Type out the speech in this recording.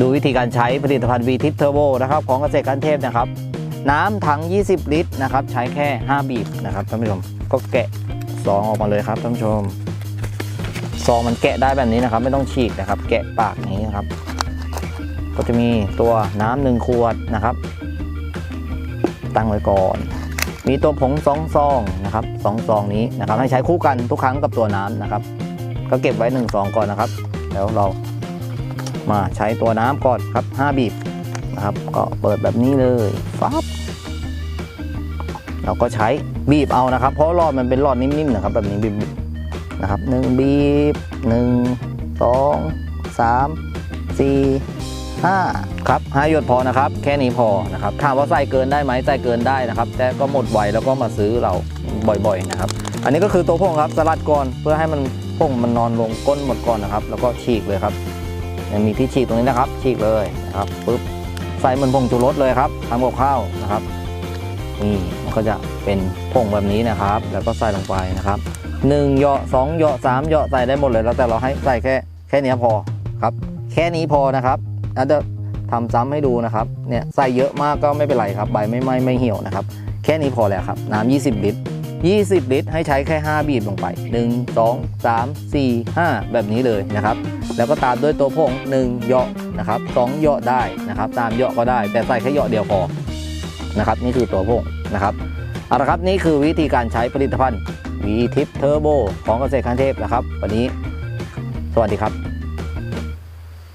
ดูวิธีการใช้ผลิตภัณฑ์ V Tip Turbo นะครับของเกษตรการเทพนะครับ น้ำถัง 20 ลิตรนะครับ ใช้แค่ 5 บีบนะครับท่านผู้ชมก็แกะซองออกมาเลยครับท่านผู้ชมซองมันแกะได้แบบนี้นะครับ ไม่ต้องฉีกนะครับ แกะปากอย่างนี้นะครับ ก็จะมีตัวน้ำหนึ่งขวดนะครับ ตั้งไว้ก่อน มีตัวผงสองซองนะครับสองซองนี้นะครับ ให้ใช้คู่กันทุกครั้งกับตัวน้ำนะครับ ก็เก็บไว้1ซองก่อนนะครับ แล้วเรา มาใช้ตัวน้ำก่อนครับ 5 บีบนะครับ ก็เปิดแบบนี้เลยฟับเราก็ใช้บีบเอานะครับ เพราะหลอดมันเป็นหลอดนิ่มๆนะครับ แบบนี้บีบนะครับหนึ่งบีบหนึ่งสองสามสี่ห้าครับห้าหยดพอนะครับ แค่นี้พอนะครับถามว่าใส่เกินได้ไหมใส่เกินได้นะครับ แต่ก็หมดไวแล้วก็มาซื้อเราบ่อยๆนะครับ อันนี้ก็คือตัวพงครับสลัดก่อนเพื่อให้มันพงมันนอนลงก้นหมดก่อนนะครับ แล้วก็ฉีกเลยครับ ยังมีที่ฉีกตรงนี้นะครับ ฉีกเลยนะครับปุ๊บใส่เหมือนผงชูรสเลยครับทำกับข้าวนะครับนี่มันก็จะเป็นผงแบบนี้นะครับ แล้วก็ใส่ลงไปนะครับหนึ่งเหยาะสองเหยาะสามเหยาะใส่ได้หมดเลยแล้วแต่เราให้ใส่แค่แค่นี้พอครับ แค่นี้พอนะครับแล้วเดี๋ยวทำซ้ำให้ดูนะครับเนี่ยใส่เยอะมากก็ไม่เป็นไรครับ ใบไม่ไหม้ไม่เหี่ยวนะครับ แค่นี้พอแล้วครับ น้ำ20 ลิตร 20 ลิตร ให้ใช้แค่ 5 บีบลงไป 1 2 3 4 5 แบบนี้เลยนะครับ แล้วก็ตามด้วยตัวผง1เหยาะนะครับ2เหยาะได้นะครับ ตามเหยาะก็ได้ แต่ใส่แค่เหยาะเดียวพอนะครับ นี่คือตัวผงนะครับเอาละครับนี่คือวิธีการใช้ผลิตภัณฑ์ V Tip Turbo ของเกษตรคันเทพนะครับ วันนี้สวัสดีครับ